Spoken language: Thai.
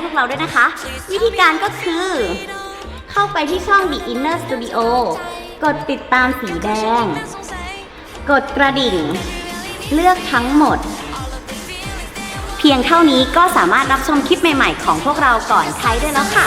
ให้พวกเราด้วยนะคะ วิธีการก็คือ เข้าไปที่ช่อง The Inner Studio กดติดตามสีแดง กดกระดิ่ง เลือกทั้งหมด เพียงเท่านี้ก็สามารถรับชมคลิปใหม่ๆของพวกเราก่อนใครได้แล้วค่ะ